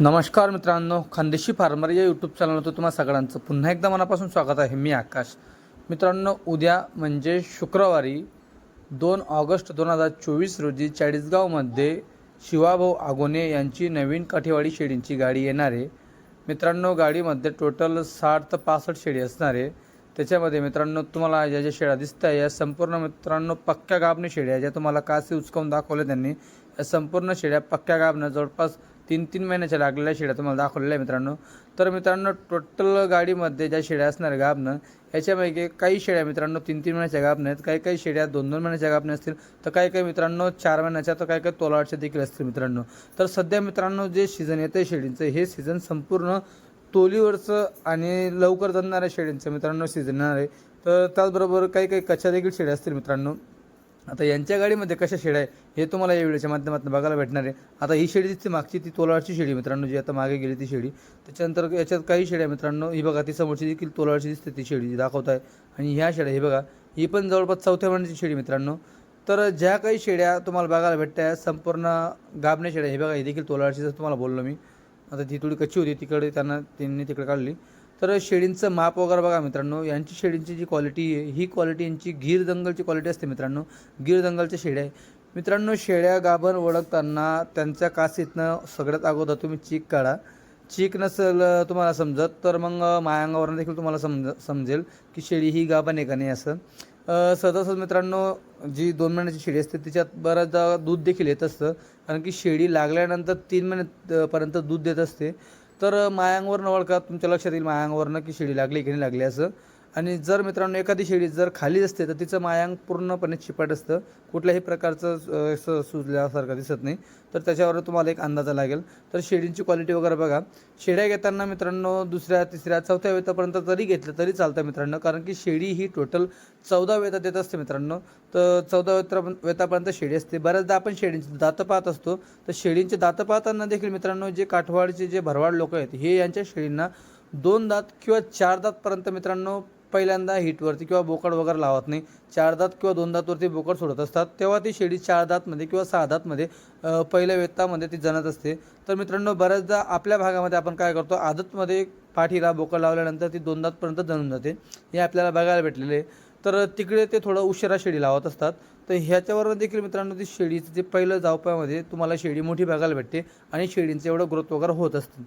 नमस्कार मित्रांनो खानदेशी फार्मर या यूट्यूब चॅनलवर तुम्हा सगळ्यांचं पुन्हा एकदा मनापासून स्वागत आहे. मी आकाश. मित्रांनो उद्या म्हणजे शुक्रवारी दोन ऑगस्ट दोन हजार चोवीस रोजी चाळीसगावमध्ये शिवाभाऊ आगोने यांची नवीन काठेवाडी शेळींची गाडी येणार आहे. मित्रांनो गाडीमध्ये टोटल साठ ते पासष्ट शेळी असणार आहे. त्याच्यामध्ये मित्रांनो तुम्हाला ज्या ज्या शेळ्या दिसत आहे या संपूर्ण मित्रांनो पक्क्या गाबने शेळ्या ज्या तुम्हाला कासे उचकावून दाखवल्या त्यांनी. या संपूर्ण शेळ्या पक्क्या गाबनं जवळपास तीन तीन महिन्याच्या लागलेल्या शेळ्या तुम्हाला दाखवलेल्या आहे मित्रांनो. तर मित्रांनो टोटल गाडीमध्ये ज्या शेळ्या असणार आहे गाबनं याच्यापैकी काही शेळ्या मित्रांनो तीन तीन महिन्याच्या गाबनं आहेत. काही काही शेळ्या दोन दोन महिन्याच्या गाबनं असतील. तर काही काही मित्रांनो चार महिन्याच्या तर काही काही तोलावाडच्या देखील असतील मित्रांनो. तर सध्या मित्रांनो जे सीझन येतं आहे शेळींचं हे सीझन संपूर्ण तोलीवरचं आणि लवकर जणणाऱ्या शेळींचं मित्रांनो सीझन येणार आहे. तर त्याचबरोबर काही काही कच्च्या देखील शेळ्या असतील मित्रांनो. आता यांच्या गाडीमध्ये कशा शेड आहे हे तुम्हाला या व्हिडिओच्या माध्यमातून बघायला भेटणार आहे. आता ही शेडी दिसते मागची ती तोलाळची शेडी मित्रांनो जी आता मागे गेली ती शेडी. त्याच्यानंतर याच्यात काही शेड्या मित्रांनो ही बघा ती समोरची देखील तोलाळची दिसते ती शेडी जी दाखवत आहे. आणि ह्या शेड्या ही बघा ही पण जवळपास चौथ्या महिन्याची शेडी मित्रांनो. तर ज्या काही शेड्या तुम्हाला बघायला भेटत्या संपूर्ण गाबण्या शेड्या हे बघा ही देखील तोलाळची जसं तुम्हाला बोललो मी. आता ती थोडी कच्ची होती तिकडे त्यांना त्यांनी तिकडे काढली. तर शेळींचं माप वगैरे बघा मित्रांनो यांची शेळींची जी क्वालिटी आहे ही क्वालिटी यांची गीर दंगलची क्वालिटी असते मित्रांनो. गीर दंगलच्या शेळ्या आहे. मित्रांनो शेळ्या गाभण ओळखताना त्यांच्या कासीतनं सगळ्यात अगोदर तुम्ही चीक काढा. चीक नसेल तुम्हाला समजत तर मग मायांगावरनं देखील तुम्हाला समज समजेल की शेळी ही गाभण आहे का नाही असं. सहजासहज मित्रांनो जी दोन महिन्याची शेळी असते तिच्यात बऱ्याचदा दूध देखील येत असतं. कारण की शेळी लागल्यानंतर तीन महिन्यापर्यंत दूध देत असते. तर मायांवरनं ओळखा तुमच्या लक्षात येईल मायांवरनं की शिडी लागली की नाही लागली असं. आणि जर मित्रांनो एखादी शेळी जर खाली असते तर तिचं मायांक पूर्णपणे चिपट असतं. कुठल्याही प्रकारचं असं सुजल्यासारखं दिसत नाही. तर त्याच्यावर तुम्हाला एक अंदाजा लागेल. तर शेळींची क्वालिटी वगैरे बघा. शेळ्या घेताना मित्रांनो दुसऱ्या तिसऱ्या चौथ्या वेतापर्यंत जरी घेतलं तरी चालतं मित्रांनो. कारण की शेळी ही टोटल चौदा वेता देत असते मित्रांनो. तर चौदा वेता वेतापर्यंत शेळी असते. बऱ्याचदा आपण शेळींची दातं पाहत असतो. तर शेळींचे दातं पाहताना देखील मित्रांनो जे काठवाडचे जे भरवाड लोक आहेत हे यांच्या शेळींना दोन दात किंवा चार दातपर्यंत मित्रांनो पहिल्यांदा हिटवरती किंवा बोकड वगैरे लावत नाही. चार दात किंवा दोन दातवरती बोकड सोडत असतात. तेव्हा ती शेळी चार दातमध्ये किंवा सहा दातमध्ये पहिल्या वेतामध्ये ती जनत असते. तर मित्रांनो बऱ्याचदा आपल्या भागामध्ये आपण काय करतो आदतमध्ये पाठीला बोकड लावल्यानंतर ती दोन दातपर्यंत जनून जाते. हे आपल्याला बघायला भेटलेले. तर तिकडे ते थोडं उशिरा शेळी लावत असतात. तर ह्याच्यावर देखील मित्रांनो ती शेळीचं जे पहिलं जावपामध्ये तुम्हाला शेळी मोठी बघायला भेटते आणि शेळींचं एवढं ग्रोथ वगैरे होत असतं.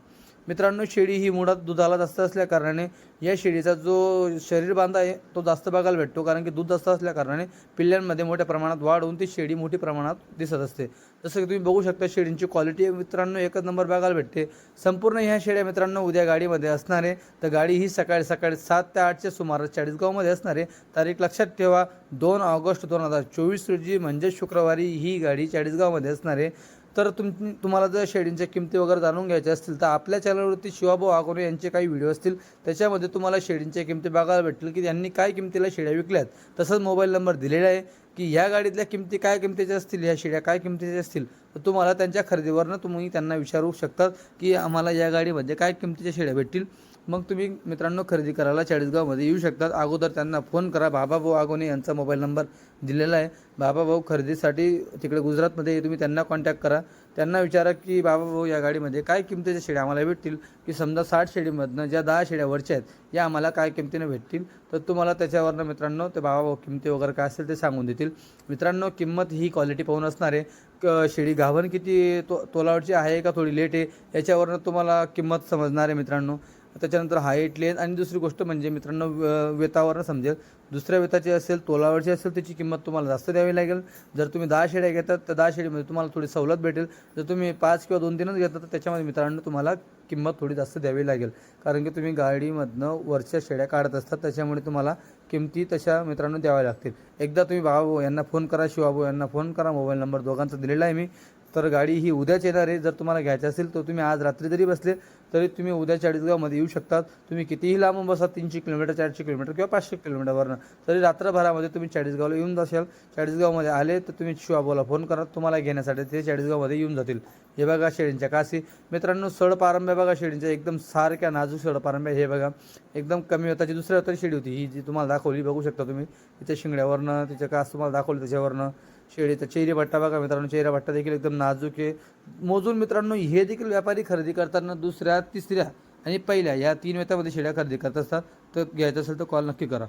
मित्रांनो शेळी ही मुळात दुधाला जास्त असल्या कारणाने या शेळीचा जो शरीर बांधा आहे तो जास्त बघायला भेटतो. कारण की दूध जास्त असल्या कारणाने पिल्ल्यांमध्ये मोठ्या प्रमाणात वाढ होऊन ती शेळी मोठी प्रमाणात दिसत असते. जसं की तुम्ही बघू शकता शेळींची क्वालिटी मित्रांनो एकच नंबर बघायला भेटते. संपूर्ण ह्या शेळ्या मित्रांनो उद्या गाडीमध्ये असणारे. तर गाडी ही सकाळी सकाळी सात ते आठच्या सुमारास चाळीसगावमध्ये असणारे. तारीख लक्षात ठेवा दोन ऑगस्ट दोन हजार चोवीस रोजी म्हणजे शुक्रवारी ही गाडी चाळीसगावमध्ये असणारे. तर तुम तुम्हाला जर शेळींच्या किमती वगैरे जाणून घ्यायच्या असतील तर आपल्या चॅनलवरती शिवाभाऊ आगोरे यांचे काही व्हिडिओ असतील त्याच्यामध्ये तुम्हाला शेळींच्या किमती बघायला भेटतील की त्यांनी काय किमतीला शेळ्या विकल्यात. तसंच मोबाईल नंबर दिलेला आहे की ह्या गाडीतल्या किमती काय किमतीच्या असतील ह्या शेड्या काय किमतीच्या असतील तर तुम्हाला त्यांच्या खरेदीवरनं तुम्ही त्यांना विचारू शकतात की आम्हाला या गाडीमध्ये काय किमतीच्या शेड्या भेटतील. मग तुम्ही मित्रांनो खरेदी करायला चाळीसगावमध्ये येऊ शकतात. अगोदर त्यांना फोन करा. बाबाभाऊ आगोने यांचा मोबाईल नंबर दिलेला आहे. बाबाभाऊ खरेदीसाठी तिकडे गुजरातमध्ये तुम्ही त्यांना कॉन्टॅक्ट करा. त्यांना विचारा की बाबाभाऊ या गाडीमध्ये काय किमतीच्या शेड्या आम्हाला भेटतील? की समजा साठ शेडीमधनं ज्या दहा शेड्या वरच्या आहेत या आम्हाला काय किमतीने भेटतील? तर तुम्हाला त्याच्यावरनं मित्रांनो ते बाबाभाऊ किमती वगैरे काय असेल ते सांगून देतील. मित्रांनो किंमत ही क्वालिटी पाहून असणार आहे. क शेळी घावन किती तो तोलावरची आहे का थोडी लेट आहे? याच्यावरनं तुम्हाला किंमत समजणार आहे मित्रांनो. त्याच्यानंतर हाईट लेन आणि दुसरी गोष्ट म्हणजे मित्रांनो व- वेतावरनं समजेल. दुसऱ्या वेताची असेल तोलावरची असेल त्याची किंमत तुम्हाला जास्त द्यावी लागेल. जर तुम्ही दहा शेड्या घेतात तर दहा शेडीमध्ये तुम्हाला थोडी सवलत भेटेल. जर तुम्ही पाच किंवा दोन तीनच घेतात तर त्याच्यामध्ये मित्रांनो तुम्हाला किंमत थोडी जास्त द्यावी लागेल. कारण की तुम्ही गाडीमधनं वरच्या शेड्या काढत असतात त्याच्यामुळे तुम्हाला किमती तशा मित्रांनो द्याव्या लागतील. एकदा तुम्ही भाऊ यांना फोन करा शिवाभाऊ यांना फोन करा मोबाईल नंबर दोघांचा दिलेला आहे मी. तर गाडी ही उद्याच येणार आहे. जर तुम्हाला घ्यायची असेल तर तुम्ही आज रात्री जरी बसले तरी तुम्ही उद्या चाळीसगावमध्ये येऊ शकतात. तुम्ही कितीही लांबून बसा तीनशे किलोमीटर चारशे किलोमीटर किंवा पाचशे किलोमीटरवरनं तरी रात्रभरामध्ये तुम्ही चाळीसगावला येऊन जाशाल चाळीसगावमध्ये आले तर तुम्ही शिवाबोला फोन करा. तुम्हाला घेण्यासाठी ते चाळीसगावमध्ये येऊन जातील. हे बघा शेळींच्या कासी. मित्रांनो सडपारंब्या बघा शेळींच्या. एकदम सारख्या नाजूक सडपारंब्या हे बघा एकदम कमी होताची दुसऱ्या तरी शेळी होती. ही जी तुम्हाला दाखवली बघू शकता तुम्ही. तिच्या शिंगड्यावरनं तिच्या कास तुम्हाला दाखवली त्याच्यावरनं. शेळीचा चेहरी भट्टा बघा मित्रांनो चेहरा भट्टा देखील एकदम नाजूक आहे. मोजून मित्रांनो हे देखील व्यापारी खरेदी करताना दुसऱ्या तिसऱ्या आणि पहिल्या या तीन वेतामध्ये शेळ्या खरेदी करत असतात. तर घ्यायचं असेल तर कॉल नक्की करा.